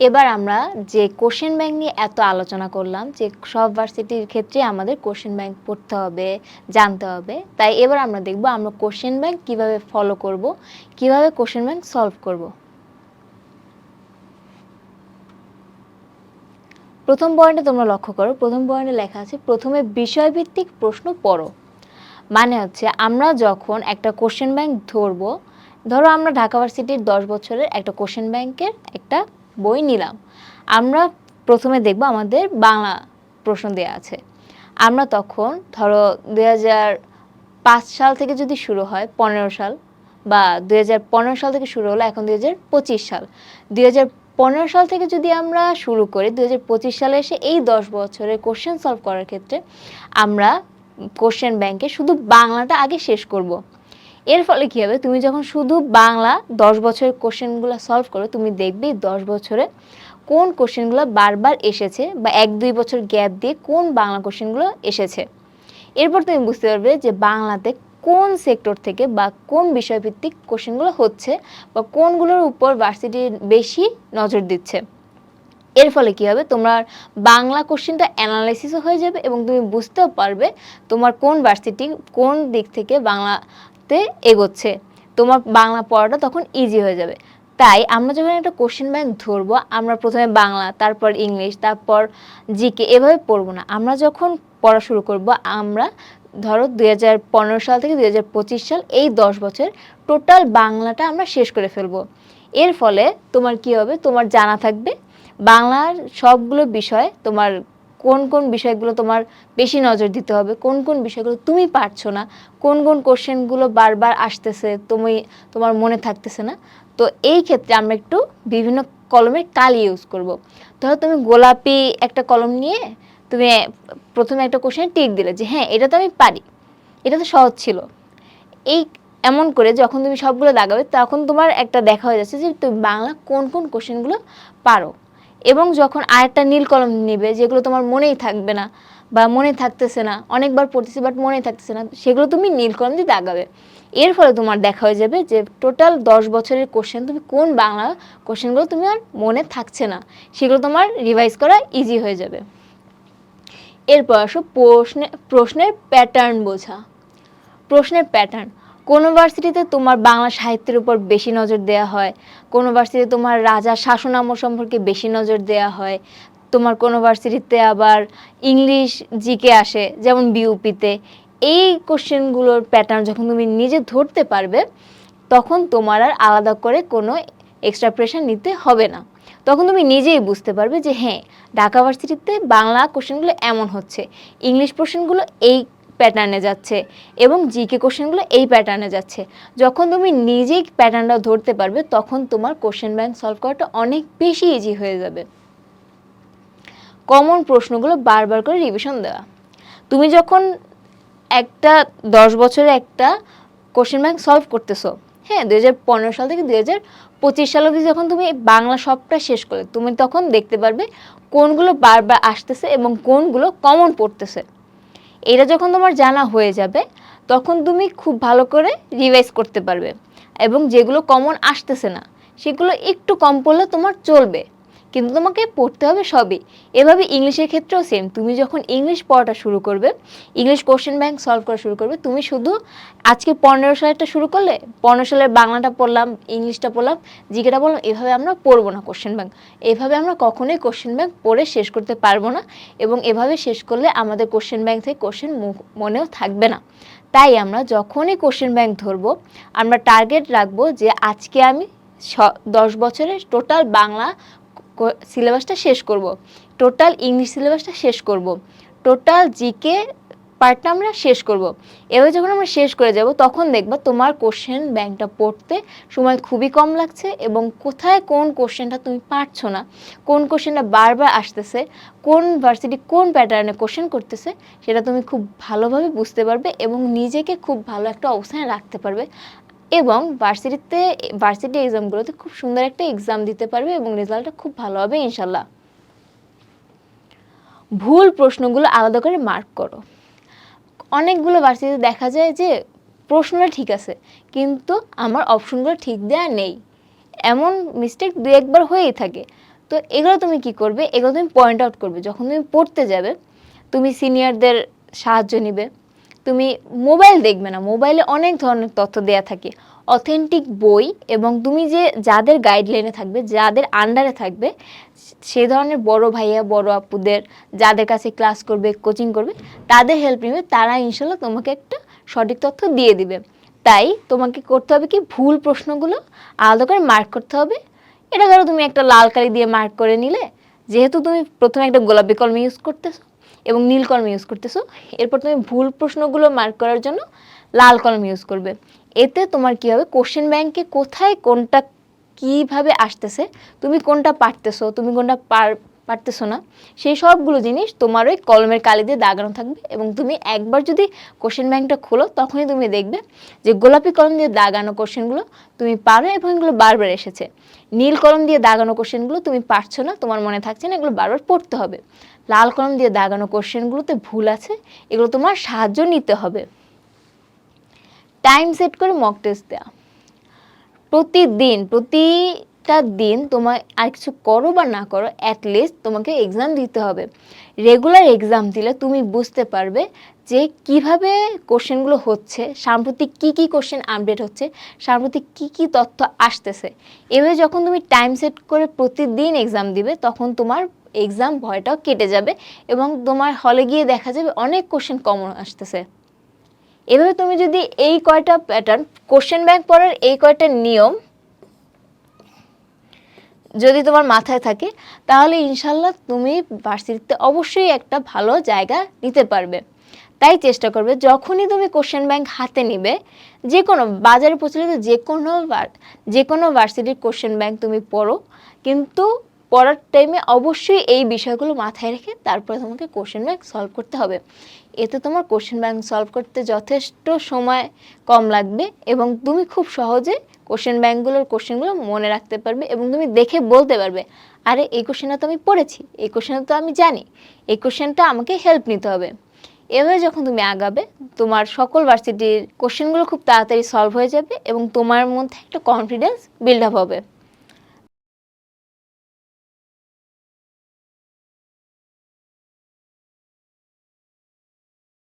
এবার আমরা যে কোশ্চেন ব্যাংক নিয়ে এত আলোচনা করলাম, যে সব ভার্সিটির ক্ষেত্রে আমাদের কোশ্চেন ব্যাংক পড়তে হবে, জানতে হবে, তাই এবার আমরা দেখব আমরা কোশ্চেন ব্যাংক কীভাবে ফলো করব, কীভাবে কোশ্চেন ব্যাংক সলভ করব। প্রথম পয়েন্টে তোমরা লক্ষ্য করো, প্রথম পয়েন্টে লেখা আছে, প্রথমে বিষয়ভিত্তিক প্রশ্ন পড়ো। মানে হচ্ছে আমরা যখন একটা কোশ্চেন ব্যাংক ধরবো, ধরো আমরা ঢাকা ভার্সিটির দশ বছরের একটা কোশ্চেন ব্যাংকের একটা বই নিলাম। আমরা প্রথমে দেখব আমাদের বাংলা প্রশ্ন দেওয়া আছে। আমরা তখন ধরো দু পাঁচ সাল থেকে যদি শুরু হয়, পনেরো সাল বা দুই হাজার পনেরো সাল থেকে শুরু হলো, এখন দুই হাজার পঁচিশ সাল। হাজার পনেরো সাল থেকে যদি আমরা শুরু করি দু হাজার পঁচিশ সালে এসে এই দশ বছরের কোশ্চেন সলভ করার ক্ষেত্রে আমরা কোশ্চেন ব্যাংকে শুধু বাংলাটা আগে শেষ করব। এর ফলে কী হবে? তুমি যখন শুধু বাংলা দশ বছরের কোশ্চেনগুলো সলভ করো, তুমি দেখবে দশ বছরে কোন কোশ্চেনগুলো বারবার এসেছে বা এক দুই বছর গ্যাপ দিয়ে কোন বাংলা কোশ্চেনগুলো এসেছে। এরপর তুমি বুঝতে পারবে যে বাংলাতে কোন সেক্টর থেকে বা কোন বিষয়ভিত্তিক কোশ্চেনগুলো হচ্ছে বা কোনগুলোর উপর ভার্সিটি বেশি নজর দিচ্ছে। এর ফলে কি হবে? তোমার বাংলা কোশ্চেনটা অ্যানালাইসিসও হয়ে যাবে এবং তুমি বুঝতেও পারবে তোমার কোন ভার্সিটি কোন দিক থেকে বাংলাতে এগোচ্ছে। তোমার বাংলা পড়াটা তখন ইজি হয়ে যাবে। তাই আমরা যখন একটা কোশ্চেন ব্যাংক ধরবো, আমরা প্রথমে বাংলা, তারপর ইংলিশ, তারপর জিকে এভাবে পড়ব না। আমরা যখন পড়া শুরু করব, আমরা ধরো দুই হাজার পনেরো সাল থেকে দু হাজার পঁচিশ সাল এই দশ বছর টোটাল বাংলাটা আমরা শেষ করে ফেলব। এর ফলে তোমার কি হবে? তোমার জানা থাকবে। বাংলার সবগুলো বিষয় তোমার কোন কোন বিষয়গুলো তোমার বেশি নজর দিতে হবে, কোন কোন বিষয়গুলো তুমি পারছ না, কোন কোন কোশ্চেনগুলো বারবার আসতেছে, তুমি, তোমার মনে থাকতেছে না, তো এই ক্ষেত্রে আমরা একটু বিভিন্ন কলমের কাল ইউজ করব। ধরো তুমি গোলাপি একটা কলম নিয়ে তুমি প্রথমে একটা কোশ্চেন টিক দিলে যে হ্যাঁ এটা তো আমি পারি, এটা তো সহজ ছিল এই এমন করে যখন তুমি সবগুলো দাগাবে তখন তোমার একটা দেখা হয়ে যাচ্ছে যে তুমি বাংলা কোন কোন কোশ্চেনগুলো পারো এবং যখন আরেকটা নীল কলম নেবে, যেগুলো তোমার মনেই থাকবে না বা মনে থাকতেছে না, অনেকবার পড়তেছে বাট মনেই থাকতেছে না, সেগুলো তুমি নীল কলম দিয়ে দাগাবে। এর ফলে তোমার দেখা হয়ে যাবে যে টোটাল দশ বছরের কোশ্চেন তুমি কোন বাংলা কোশ্চেনগুলো তুমি আর মনে থাকছে না, সেগুলো তোমার রিভাইজ করা ইজি হয়ে যাবে। এরপর আসো প্রশ্নে, প্রশ্নের প্যাটার্ন বোঝা। প্রশ্নের প্যাটার্ন কোনো ভার্সিটিতে তোমার বাংলা সাহিত্যের উপর বেশি নজর দেওয়া হয়? কোনো ভার্সিটিতে তোমার রাজা শাসনামল সম্পর্কে বেশি নজর দেওয়া হয়? তোমার কোনো ভার্সিটিতে আবার ইংলিশ জিকে আসে, যেমন বিউপিতে? এই কোশ্চেনগুলোর প্যাটার্ন যখন তুমি নিজে ধরতে পারবে, তখন তোমার আর আলাদা করে কোনো এক্সট্রা প্রেশার নিতে হবে না। তখন তুমি নিজেই বুঝতে পারবে যে হ্যাঁ ঢাকা ভার্সিটিতে বাংলা কোশ্চেনগুলো এমন হচ্ছে। ইংলিশ কোশ্চেনগুলো এই প্যাটার্নে যাচ্ছে এবং জিকে কোশ্চেনগুলো এই প্যাটার্নে যাচ্ছে। যখন তুমি নিজেই প্যাটার্নটা ধরতে পারবে, তখন তোমার কোশ্চেন ব্যাংক সলভ করাটা অনেক বেশি ইজি হয়ে যাবে। কমন প্রশ্নগুলো বারবার করে রিভিশন দেওয়া। তুমি যখন একটা দশ বছরে একটা কোশ্চেন ব্যাংক সলভ করতেছো হ্যাঁ দুই হাজার সাল থেকে দু হাজার পঁচিশ সাল অবধি যখন তুমি বাংলা সবটা শেষ করলে, তুমি তখন দেখতে পারবে কোনগুলো বারবার আসতেছে এবং কোনগুলো কমন পড়তেছে। এটা যখন তোমার জানা হয়ে যাবে, তখন তুমি খুব ভালো করে রিভাইজ করতে পারবে। এবং যেগুলো কমন আসতেছে না, সেগুলো একটু কম পড়লে তোমার চলবে। কিন্তু তোমাকে পড়তে হবে সবই। এভাবে ইংলিশের ক্ষেত্রেও সেম তুমি যখন ইংলিশ পড়াটা শুরু করবে, ইংলিশ কোশ্চেন ব্যাংক সলভ করা শুরু করবে, তুমি শুধু আজকে পনেরো সালেরটা শুরু করলে, পনেরো সালের বাংলাটা পড়লাম, ইংলিশটা পড়লাম, জিকেটা বললাম, এভাবে আমরা পড়ব না কোশ্চেন ব্যাংক এভাবে আমরা কখনোই কোশ্চেন ব্যাংক পড়ে শেষ করতে পারব না এবং এভাবে শেষ করলে আমাদের কোশ্চেন ব্যাংক থেকে কোশ্চেন মনেও থাকবে না। তাই আমরা যখনই কোশ্চেন ব্যাংক ধরবো, আমরা টার্গেট রাখব যে আজকে আমি দশ বছরের টোটাল বাংলা সিলেবাসটা শেষ করব। টোটাল ইংলিশ সিলেবাসটা শেষ করব। টোটাল জিকে পার্টটা আমরা শেষ করব। এবার যখন আমরা শেষ করে যাব, তখন দেখবা তোমার কোশ্চেন ব্যাংকটা পড়তে সময় খুবই কম লাগছে এবং কোথায় কোন কোশ্চেনটা তুমি পারছ না কোন কোশ্চেনটা বারবার আসতেছে, কোন ভার্সিটি কোন প্যাটার্নে কোশ্চেন করতেছে, সেটা তুমি খুব ভালোভাবে বুঝতে পারবে এবং নিজেকে খুব ভালো একটা অবস্থানে রাখতে পারবে এবং ভার্সিটিতে ভার্সিটি এক্সামগুলোতে খুব সুন্দর একটা এক্সাম দিতে পারবে এবং রেজাল্টটা খুব ভালো হবে ইনশাল্লাহ ভুল প্রশ্নগুলো আলাদা করে মার্ক করো। অনেকগুলো ভার্সিটিতে দেখা যায় যে প্রশ্নটা ঠিক আছে, কিন্তু আমার অপশনগুলো ঠিক দেওয়া নেই। এমন মিস্টেক দু একবার হয়েই থাকে। তো এগুলো তুমি কি করবে? এগুলো তুমি পয়েন্ট আউট করবে। যখন তুমি পড়তে যাবে, তুমি সিনিয়রদের সাহায্য নিবে। তুমি মোবাইল দেখবে না। মোবাইলে অনেক ধরনের তথ্য দেয়া থাকে। অথেন্টিক বই এবং তুমি যে যাদের গাইডলাইনে থাকবে, যাদের আন্ডারে থাকবে, সে ধরনের বড় ভাইয়া, বড় আপুদের, যাদের কাছে ক্লাস করবে কোচিং করবে, তাদের হেল্প নেবে, তারা ইনশাল্লাহ তোমাকে একটা সঠিক তথ্য দিয়ে দিবে। তাই তোমাকে করতে হবে কি? ভুল প্রশ্নগুলো আলাদা করে মার্ক করতে হবে। এটা ধরো তুমি একটা লাল কালি দিয়ে মার্ক করে নিলে, যেহেতু তুমি প্রথমে একটা গোলাপি কলম ইউজ করতেছো এবং নীল কলম ইউজ করতেছো। এরপর তুমি ভুল প্রশ্নগুলো মার্ক করার জন্য লাল কলম ইউজ করবে। এতে তোমার কি হবে? কোশ্চেন ব্যাংকে কোথায় কোনটা কীভাবে আসতেছে, তুমি কোনটা পারতেছো, তুমি কোনটা পার পারতেছো না, সেই সবগুলো জিনিস তোমার ওই কলমের কালি দিয়ে দাগানো থাকবে এবং তুমি একবার যদি কোশ্চেন ব্যাংকটা খোলো, তখনই তুমি দেখবে যে গোলাপি কলম দিয়ে দাগানো কোশ্চেনগুলো তুমি পারো এবং এগুলো বারবার এসেছে। নীল কলম দিয়ে দাগানো কোশ্চেনগুলো তুমি পারছ না, তোমার মনে থাকছে না, এগুলো বারবার পড়তে হবে। লাল কলম দিয়ে দাগানো কোশ্চেনগুলোতে ভুল আছে, এগুলো তোমার সাহায্য নিতে হবে। টাইম সেট করে মক টেস্ট দেওয়া প্রতিদিন, প্রতিটা দিন তোমার আর কিছু করো বা না করো অ্যাটলিস্ট তোমাকে এক্সাম দিতে হবে। রেগুলার এক্সাম দিলে তুমি বুঝতে পারবে যে কীভাবে কোশ্চেনগুলো হচ্ছে, সাম্প্রতিক কি কি কোশ্চেন আপডেট হচ্ছে, সাম্প্রতিক কি কি তথ্য আসতেছে। এভাবে যখন তুমি টাইম সেট করে প্রতিদিন এক্সাম দিবে, তখন তোমার এক্সাম ভয়টাও কেটে যাবে এবং তোমার হলে গিয়ে দেখা যাবে অনেক কোশ্চেন কমন আসতেছে। এভাবে তুমি যদি এই কয়টা প্যাটার্ন কোশ্চেন ব্যাংক পড়ার এই কয়টা নিয়ম যদি তোমার মাথায় থাকে, তাহলে ইনশাল্লাহ তুমি ভার্সিটিতে অবশ্যই একটা ভালো জায়গা নিতে পারবে। তাই চেষ্টা করবে, যখনই তুমি কোশ্চেন ব্যাংক হাতে নিবে যে কোনো বাজারে প্রচলিত যে কোনো যে কোনো ভার্সিটির কোশ্চেন ব্যাংক তুমি পড়ো, কিন্তু পড়ার টাইমে অবশ্যই এই বিষয়গুলো মাথায় রেখে তারপরে তোমাকে কোশ্চেন ব্যাংক সলভ করতে হবে। এতে তোমার কোশ্চেন ব্যাংক সলভ করতে যথেষ্ট সময় কম লাগবে এবং তুমি খুব সহজে কোশ্চেন ব্যাংকগুলোর কোশ্চেনগুলো মনে রাখতে পারবে এবং তুমি দেখে বলতে পারবে, আরে, এই কোশ্চেনটা তো আমি পড়েছি, এই কোশ্চেনটা তো আমি জানি, এই কোশ্চেনটা আমাকে হেল্প নিতে হবে। এভাবে যখন তুমি আগাবে, তোমার সকল ভার্সিটির কোশ্চেনগুলো খুব তাড়াতাড়ি সলভ হয়ে যাবে এবং তোমার মধ্যে একটা কনফিডেন্স বিল্ড আপ হবে।